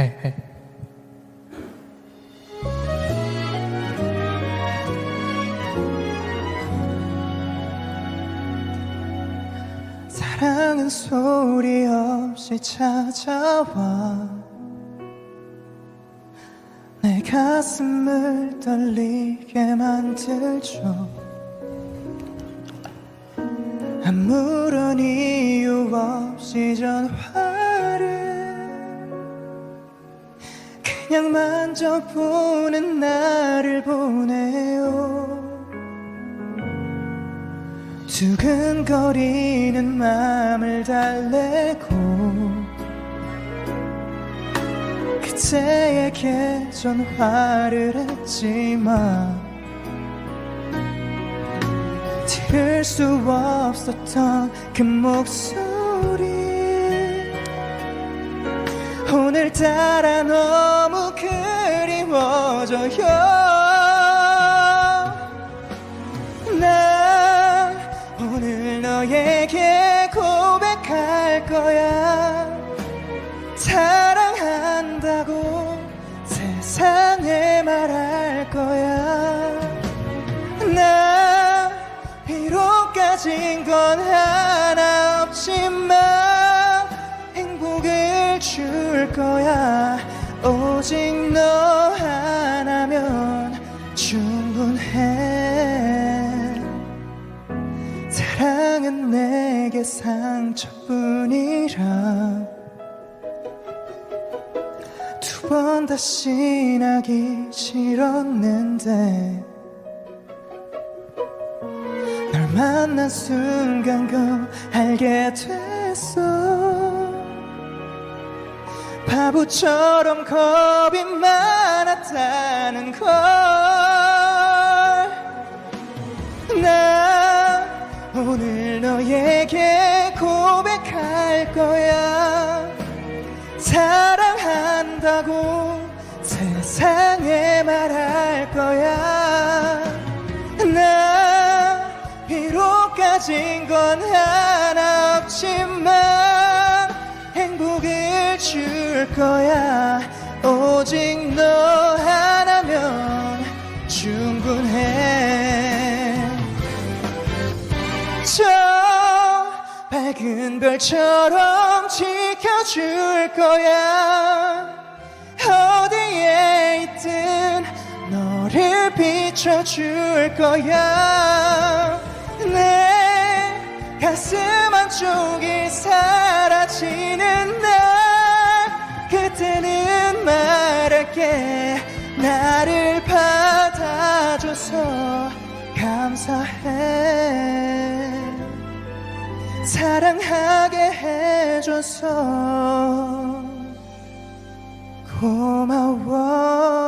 해, 해. 사랑은 소리 없이 찾아와 내 가슴을 떨리게 만들죠 아무런 이유 없이 전화 그냥 만져보는 나를 보내요. 두근거리는 맘을 달래고 그때에게 전화를 했지만 들을 수 없었던 그 목소리 오늘따라 너무 그리워져요. 난 오늘 너에게 고백할 거야. 사랑한다고 세상에 말할 거야. 나 가진 건 하나 없지만 줄 거야. 오직 너 하나면 충분해. 사랑은 내게 상처뿐이라. 두 번 다시 나기 싫었는데 널 만난 순간 그 알게 됐어 바보처럼 겁이 많았다는 걸 나 오늘 너에게 고백할 거야. 사랑한다고 세상에 말할 거야. 나 비록 가진 건 하나 줄 거야. 오직 너 하나면 충분해. 저 밝은 별처럼 지켜줄 거야. 어디에 있든 너를 비춰줄 거야. 내 가슴 한쪽이 사라지는 날 나를 받아줘서 감사해. 사랑하게 해줘서 고마워